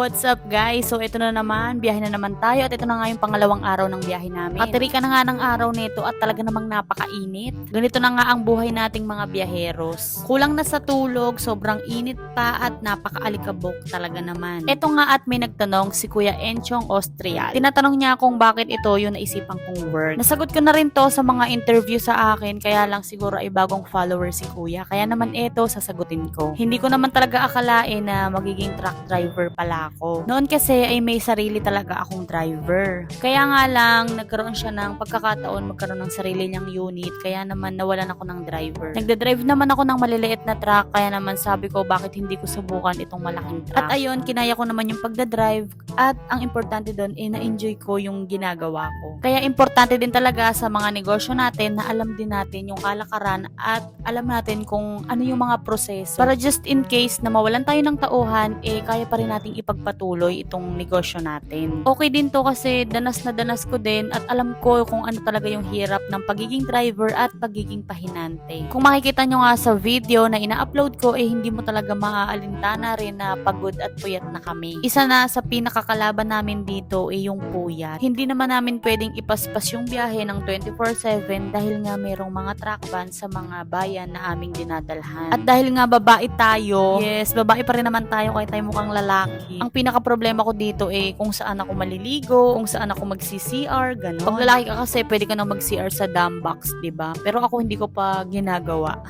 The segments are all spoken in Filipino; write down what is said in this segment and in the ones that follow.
What's up guys? So ito na naman, biyahe na naman tayo at ito na nga yung pangalawang araw ng biyahe namin. At ka na nga ng araw nito at talaga namang napakainit. Ganito na nga ang buhay nating mga biyaheros. Kulang na sa tulog, sobrang init pa at napakaalikabok talaga naman. Ito nga at may nagtanong si Kuya Enchong Austria. Tinatanong niya kung bakit ito yung naisipan kong word. Nasagot ko na rin to sa mga interview sa akin kaya lang siguro ay bagong follower si Kuya. Kaya naman ito sasagutin ko. Hindi ko naman talaga akalain na magiging truck driver pala ako. Noon kasi ay may sarili talaga akong driver. Kaya nga lang, nagkaroon siya ng pagkakataon magkaroon ng sarili niyang unit. Kaya naman nawalan ako ng driver. Nagda-drive naman ako ng maliliit na truck. Kaya naman sabi ko bakit hindi ko subukan itong malaking truck. At ayun, kinaya ko naman yung pagda-drive. At ang importante doon, eh, na-enjoy ko yung ginagawa ko. Kaya importante din talaga sa mga negosyo natin na alam din natin yung kalakaran at alam natin kung ano yung mga proseso. Para just in case na mawalan tayo ng tauhan, eh kaya pa rin nating ipagpatuloy itong negosyo natin. Okay din to kasi danas na danas ko din at alam ko kung ano talaga yung hirap ng pagiging driver at pagiging pahinante. Kung makikita nyo nga sa video na ina-upload ko, eh hindi mo talaga maaalintana rin na pagod at puyat na kami. Isa na sa pinakakalaban namin dito ay yung puyat. Hindi naman namin pwedeng ipaspas yung biyahe ng 24-7 dahil nga merong mga truck van sa mga bayan na aming dinadalhan. At dahil nga babae tayo, yes, babae pa rin naman tayo kahit tayo mukhang lalaki. Ang pinaka-problema ko dito eh kung saan ako maliligo, kung saan ako magsi-CR, gano'n. Pag lalaki ka kasi, pwede ka nang mag-CR sa dam box, 'di ba? Pero ako hindi ko pa ginagawa.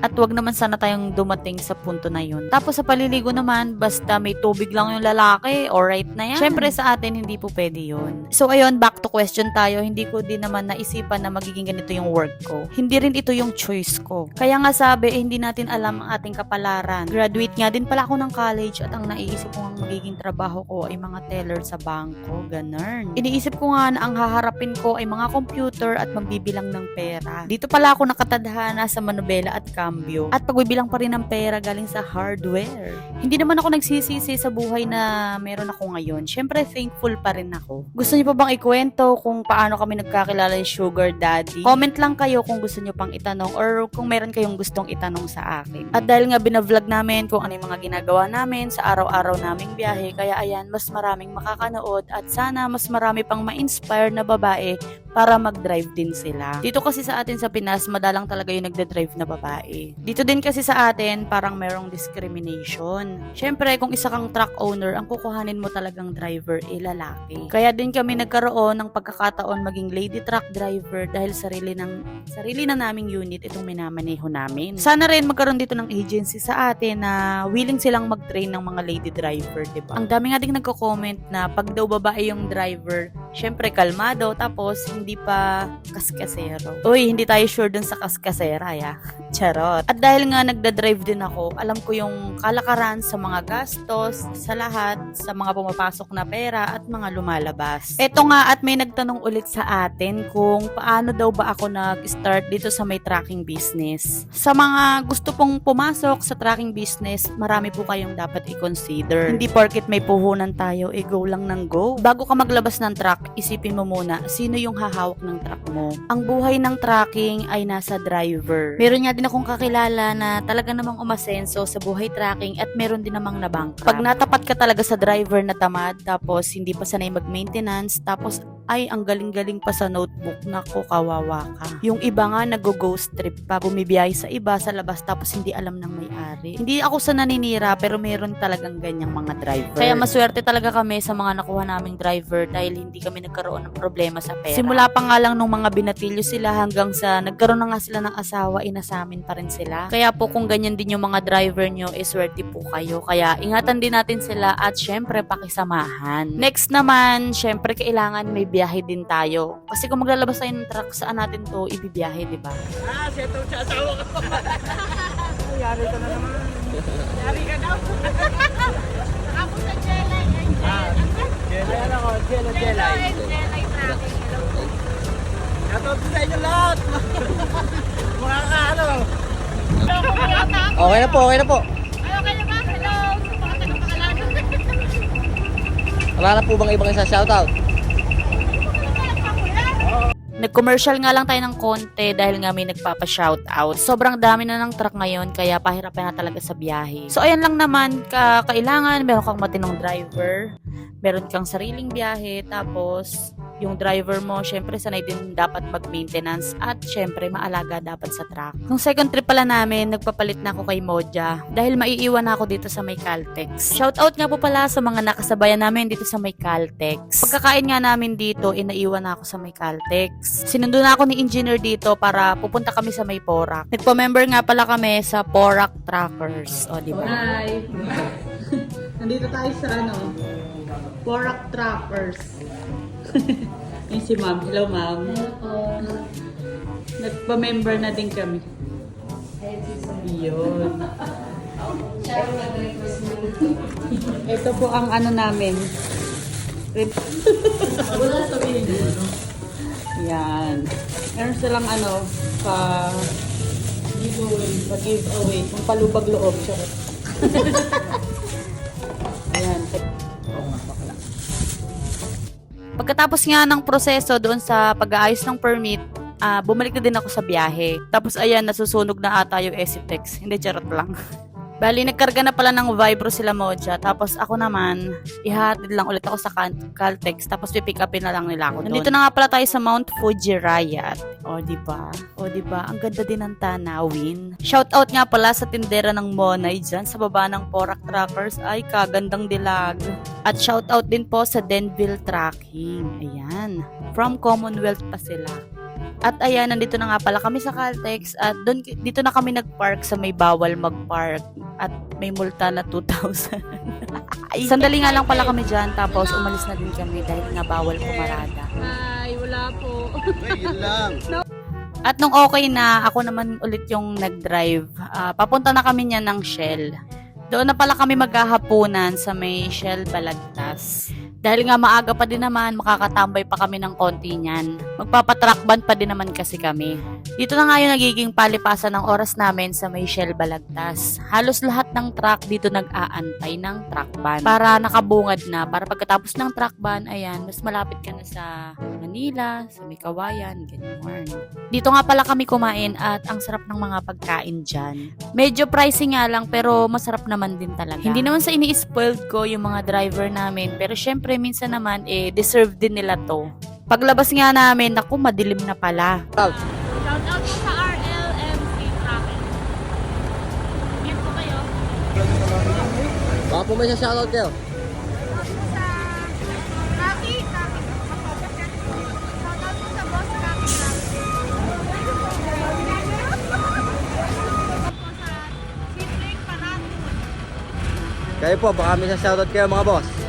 At wag naman sana tayong dumating sa punto na yun. Tapos sa paliligo naman, basta may tubig lang yung lalaki, alright na yan. Siyempre sa atin, hindi po pwede yun. So ayun, back to question tayo. Hindi ko din naman naisipan na magiging ganito yung work ko. Hindi rin ito yung choice ko. Kaya nga sabi, eh, hindi natin alam ang ating kapalaran. Graduate nga din pala ako ng college at ang naiisip ko ang magiging trabaho ko ay mga teller sa bangko. Ganun. Iniisip ko nga na ang haharapin ko ay mga computer at magbibilang ng pera. Dito pala ako nakatadhana sa manubela at cambio. At pagbibilang pa rin ng pera galing sa hardware. Hindi naman ako nagsisisi sa buhay na meron ako ngayon. Siyempre, thankful pa rin ako. Gusto niyo pa bang ikwento kung paano kami nagkakilala ni Sugar Daddy? Comment lang kayo kung gusto niyo pang itanong or kung meron kayong gustong itanong sa akin. At dahil nga binavlog namin kung ano yung mga ginagawa namin sa araw-araw naming biyahe, kaya ayan, mas maraming makakanood at sana mas marami pang ma-inspire na babae para mag-drive din sila. Dito kasi sa atin sa Pinas, madalang talaga yung nagda-drive na babae. Dito din kasi sa atin, parang merong discrimination. Siyempre, kung isa kang truck owner, ang kukuhanin mo talagang driver ay lalaki. Kaya din kami nagkaroon ng pagkakataon maging lady truck driver dahil sarili ng sarili na naming unit itong minamaneho namin. Sana rin magkaroon dito ng agency sa atin na willing silang mag-train ng mga lady driver, 'di ba? Ang dami nga ding nagko-comment na pag daw babae yung driver, syempre kalmado tapos hindi pa kaskasero. Uy, hindi tayo sure dun sa kaskasera, ya. Charot. At dahil nga nagda-drive din ako, alam ko yung kalakaran sa mga gastos, sa lahat, sa mga pumapasok na pera at mga lumalabas. Eto nga at may nagtanong ulit sa atin kung paano daw ba ako nag-start dito sa may tracking business. Sa mga gusto pong pumasok sa tracking business, marami po kayong dapat i-consider. Hindi porket may puhunan tayo, eh go lang ng go. Bago ka maglabas ng truck, isipin mo muna, sino yung hahawak ng truck mo. Ang buhay ng tracking ay nasa driver. Meron nga din akong kakilala na talaga namang umasenso sa buhay tracking at meron din namang nabangka. Pag natapat ka talaga sa driver na tamad, tapos hindi pa sanay mag-maintenance, tapos ay ang galing-galing pa sa notebook, nako kawawa ka. Yung iba nga nag-ghost trip pa, bumibiyahe sa iba sa labas tapos hindi alam ng may-ari. Hindi ako sa naninira pero meron talagang ganyang mga driver. Kaya maswerte talaga kami sa mga nakuha naming driver dahil hindi kami nagkaroon ng problema sa pera. Simula pa nga lang nung mga binatilyo sila hanggang sa nagkaroon na nga sila ng asawa, inasamin pa rin sila. Kaya po kung ganyan din yung mga driver nyo, eh swerte po kayo. Kaya ingatan din natin sila at syempre pakisamahan. Next naman, syempre kailangan may biyahe din tayo. Kasi kung maglalabas tayo ng truck, saan natin to ibibiyahe, di ba? Ah, siya itong sa asawa ko. Yari ka na naman. Yari ka daw. Ako sa Jelay. Ah, Jelay ako, Jelay, Jelay. Jelay tracking. Shoutout sa inyo lahat. Mga ka, ano. Okay na po, okay na po. Ay, okay na ba? Hello. Sa mga tagapakalan. Wala na po bang ibang isa shoutout? Nag-commercial nga lang tayo ng konti dahil nga may nagpapa-shoutout. Sobrang dami na ng truck ngayon kaya pahirapan na talaga sa biyahe. So ayan lang naman, ka kailangan meron kang matinong driver, meron kang sariling biyahe, tapos yung driver mo, syempre sanay din dapat mag-maintenance at syempre maalaga dapat sa truck. Nung second trip pala namin, nagpapalit na ako kay Moja dahil maiiwan ako dito sa may Caltex. Shoutout nga po pala sa mga nakasabayan namin dito sa may Caltex. Pagkakain nga namin dito, inaiwan na ako sa may Caltex. Sinundo na ako ni engineer dito para pupunta kami sa may Porac. Nagpa-member nga pala kami sa Porac Trackers. O, di ba? Hi! Nandito tayo sa ano, Porak Trappers. Yung si ma'am. Hello ma'am. Nagpa-member na din kami. Yun. Ito po ang ano namin. Wala sabihin Yan. Meron silang ano, pa giveaway, pa giveaway, kung palubag loob. Charot. Pagkatapos nga ng proseso doon sa pag-aayos ng permit, ah, bumalik na din ako sa biyahe. Tapos ayan, nasusunog na ata yung Esitex. Hindi, charot lang. Bali, nagkarga na pala ng Vibro sila Moja. Tapos ako naman, ihatid lang ulit ako sa Cal- Caltex. Tapos pipick upin na lang nila ako doon. Nandito na nga pala tayo sa Mount Fuji Riot. O, di ba? O, di ba? Ang ganda din ng tanawin. Shoutout nga pala sa tindera ng Monay dyan sa baba ng Porak Trackers. Ay, kagandang dilag. At shoutout din po sa Denville Tracking. Ayan. From Commonwealth pa sila. At ayan, nandito na nga pala kami sa Caltex at doon, dito na kami nagpark sa may bawal magpark at may multa na 2,000. Ay, Sandali nga lang pala kami dyan tapos umalis na din kami dahil nga bawal pumarada. Hi, wala po. At nung okay na, ako naman ulit yung nag-drive. Ah, papunta na kami niya ng Shell. Doon na pala kami maghahaponan sa may Shell Balagtas. Dahil nga maaga pa din naman, makakatambay pa kami ng konti niyan. Magpapatrack band pa din naman kasi kami. Dito na nga yung nagiging palipasan ng oras namin sa may Shell Balagtas. Halos lahat ng truck dito nag-aantay ng truck ban. Para nakabungad na. Para pagkatapos ng truck ban, ayan, mas malapit ka na sa Manila, sa may Kawayan, ganyan. Dito nga pala kami kumain at ang sarap ng mga pagkain dyan. Medyo pricey nga lang pero masarap naman din talaga. Hindi naman sa ini-spoiled ko yung mga driver namin pero syempre minsan naman eh deserve din nila to. Paglabas nga namin, naku madilim na pala. Shout out po sa RLMC Tracking. Yan po kayo. Baka po may kayo. Shout out Parang. Kayo po, baka may shoutout kayo mga boss.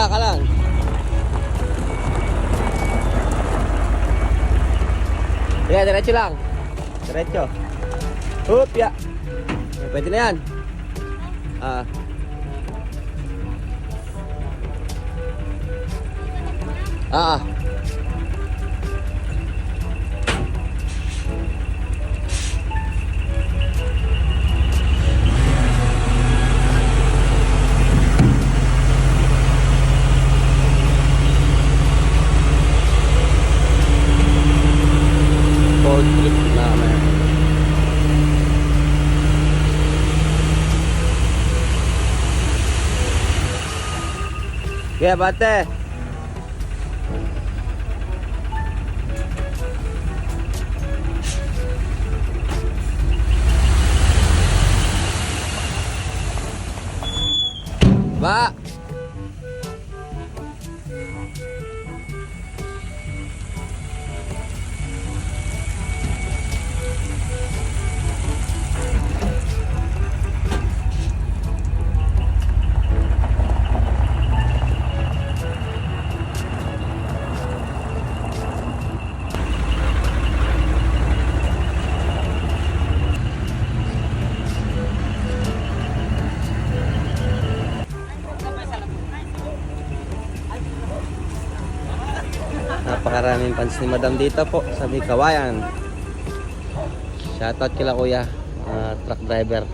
Kala, kalang. Sige, diretso lang. Diretso. Hup, ya. Pwede na yan. Ah. Ah, Yeah, bate. Ba. Napakaraming fans ni Madam dito po sa may Kawayan. Shoutout kila kuya, ah, truck driver.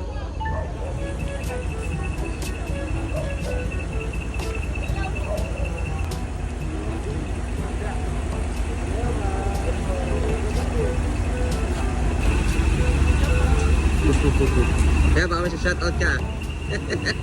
Kaya baka may shoutout ka.